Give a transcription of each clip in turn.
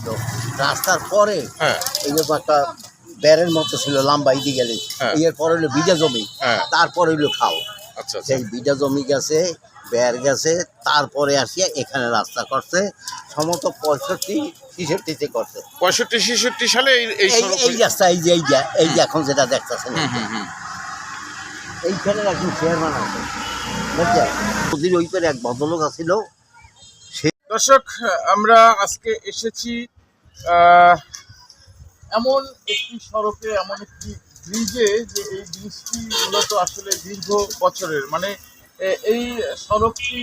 ছিল। রাস্তার পরে হ্যাঁ। এই যে একটা ব্যারের মতো ছিল লম্বা ইদি গেলে। হ্যাঁ। এর পরে হলো বিজা জমি। হ্যাঁ। তারপরে হইল খাও সেই বিজা জমি গেছে বের গেছে তারপরে আসিয়া এখানে রাস্তা করছে। সমস্ত পঁয়ষট্টি ছিষট্টিতে করছে। পঁয়ষট্টি ছেষট্টি সালে এই রাস্তা এই যে এই যে এই যে এখন যেটা দেখতেছেন। এইখানে একজন চেয়ারম্যান আছে। বুঝছেন ওই পারে এক ভদ্রলোক আছিল। দর্শক, আমরা আজকে এসেছি এমন একটি সড়কে, এমন একটি ব্রিজে যে এই ব্রিজটি মূলত আসলে দীর্ঘ বছরের। মানে এই সড়কটি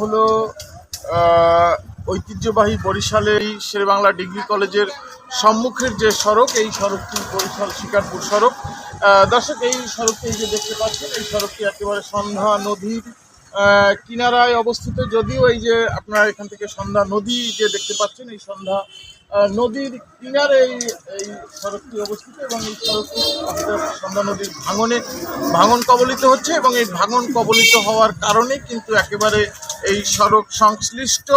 হলো ঐতিহ্যবাহী বরিশালের শেরেবাংলা ডিগ্রি কলেজের সম্মুখের যে সড়ক, এই সড়কটি বরিশাল শিকারপুর সড়ক। দর্শক, এই সড়কটি যে দেখতে পাচ্ছেন, এই সড়কটি একেবারে সন্ধ্যা নদীর কিনারায় অবস্থিত যদিও এই যে আপনারা এখান থেকে সন্ধ্যা নদী যে দেখতে পাচ্ছেন, এই সন্ধ্যা নদীর কিনারে এই এই সড়কটি অবস্থিত এবং এই সড়কটি সন্ধ্যা নদীর ভাঙনে, ভাঙন কবলিত হচ্ছে এবং এই ভাঙন কবলিত হওয়ার কারণে কিন্তু একেবারে এই সড়ক সংশ্লিষ্ট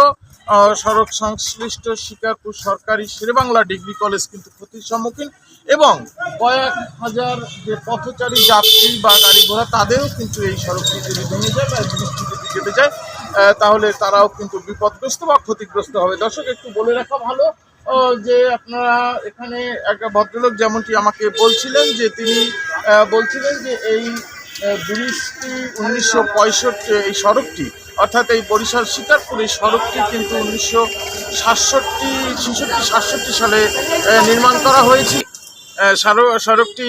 সড়ক সংশ্লিষ্ট শিকারপুর সরকারি শেরেবাংলা ডিগ্রি কলেজ কিন্তু ক্ষতির সম্মুখীন এবং কয়েক হাজার যে পথচারী, যাত্রী বা গাড়ি ঘোড়া, তাদেরও কিন্তু এই সড়কটি যদি ভেঙে যায় বা বৃষ্টি যদি কেটে যায় তাহলে তারাও কিন্তু বিপদগ্রস্ত বা ক্ষতিগ্রস্ত হবে। দর্শক, একটু বলে রাখা ভালো যে আপনারা এখানে একটা ভদ্রলোক যেমনটি আমাকে বলছিলেন যে তিনি বলছিলেন যে এই ব্রিজটি উনিশশো পঁয়ষট্টি এই সড়কটি অর্থাৎ এই বরিশাল শিকারপুর এই সড়কটি কিন্তু উনিশশো সাতষট্টি ছেষট্টি সাতষট্টি সালে নির্মাণ করা হয়েছিল আহ, সড়কটি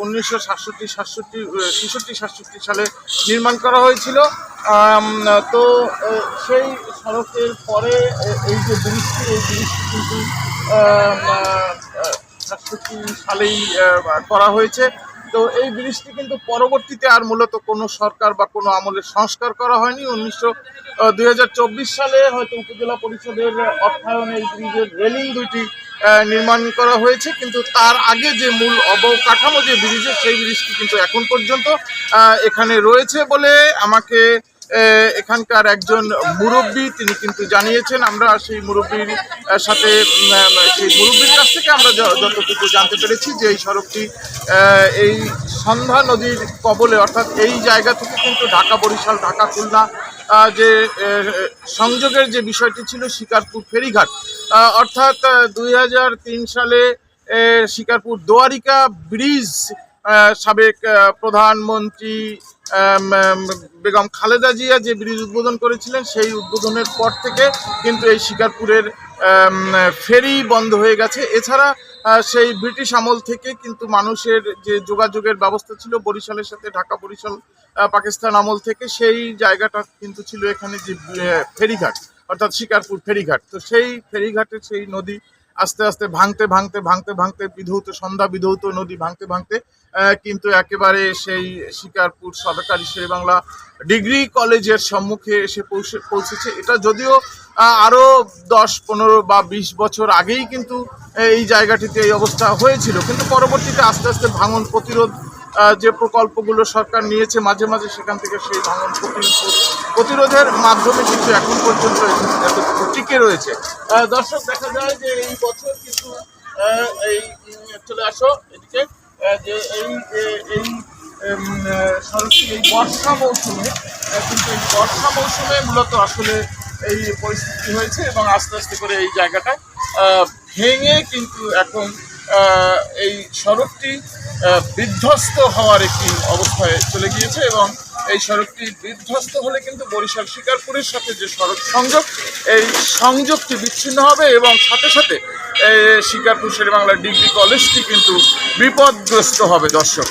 উনিশশো সাতষট্টি সাতষট্টি ছেষট্টি সাতষট্টি সালে নির্মাণ করা হয়েছিল তো সেই সড়কের পরে এই যে ব্রিজটি এই ব্রিজটি কিন্তু সাতষট্টি সালেই করা হয়েছে তো এই ব্রিজটি কিন্তু পরবর্তীতে আর মূলত কোনো সরকার বা কোনো আমলের সংস্কার করা হয়নি। উনিশশো দুই সালে হয়তো উপজেলা পরিষদের অর্থায়নে এই ব্রিজের রেলিং দুইটি নির্মাণ করা হয়েছে। কিন্তু তার আগে যে মূল অবকাঠামো যে ব্রিজের সেই ব্রিজটি কিন্তু এখন পর্যন্ত এখানে রয়েছে বলে আমাকে এখানকার একজন মুরব্বী, তিনি কিন্তু জানিয়েছেন, আমরা সেই মুরব্বীর সাথে সেই মুরব্বীর কাছ থেকে আমরা যতটুকু জানতে পেরেছি যে এই সড়কটি এই সন্ধ্যা নদীর কবলে, অর্থাৎ এই জায়গা থেকে কিন্তু ঢাকা বরিশাল, ঢাকা খুলনা যে সংযোগের যে বিষয়টি ছিল শিকারপুর ফেরিঘাট অর্থাৎ দুই হাজার তিন সালে শিকারপুর দোয়ারিকা ব্রিজ সাবেক প্রধানমন্ত্রী বেগম খালেদা জিয়া যে ব্রিজ উদ্বোধন করেছিলেন, সেই উদ্বোধনের পর থেকে কিন্তু এই শিকারপুরের ফেরি বন্ধ হয়ে গেছে। এছাড়া সেই ব্রিটিশ আমল থেকে কিন্তু মানুষের যে যোগাযোগের ব্যবস্থা ছিল, বরিশালের সাথে ঢাকা বরিশাল পাকিস্তান আমল থেকে, সেই জায়গাটা কিন্তু ছিল এখানে যে ফেরিঘাট, অর্থাৎ শিকারপুর ফেরিঘাট। তো সেই ফেরিঘাটের সেই নদী আস্তে আস্তে ভাঙতে ভাঙতে ভাঙতে ভাঙতে বিধৌত, সন্ধ্যা বিধৌত নদী ভাঙতে ভাঙতে কিন্তু একেবারে সেই শিকারপুর সরকারি শেরবাংলা ডিগ্রি কলেজের সম্মুখে এসে পৌঁছে, পৌঁছেছে। এটা যদিও আরও দশ, পনেরো বা বিশ বছর আগেই কিন্তু এই জায়গাটিতে এই অবস্থা হয়েছিল। কিন্তু পরবর্তীতে আস্তে আস্তে ভাঙন প্রতিরোধ যে প্রকল্পগুলো সরকার নিয়েছে মাঝে মাঝে সেখান থেকে সেই ভাঙন প্রতিরোধ প্রতিরোধের মাধ্যমে কিন্তু এখন পর্যন্ত টিকে রয়েছে। দর্শক, দেখা যায় যে এই বছর কিন্তু এই চলে আসো এদিকে। যে এই এই এই বর্ষা মৌসুমে কিন্তু এই বর্ষা মৌসুমে মূলত আসলে এই পরিস্থিতি হয়েছে এবং আস্তে আস্তে করে এই জায়গাটা ভেঙে কিন্তু এখন এই সড়কটি বিধ্বস্ত হওয়ার একটি অবস্থায় চলে গিয়েছে এবং এই সড়কটি বিধ্বস্ত হলে কিন্তু বরিশাল শিকারপুরের সাথে যে সড়ক সংযোগ, এই সংযোগটি বিচ্ছিন্ন হবে এবং সাথে সাথে শিকারপুর শেরেবাংলা ডিগ্রি কলেজটি কিন্তু বিপদগ্রস্ত হবে দর্শক।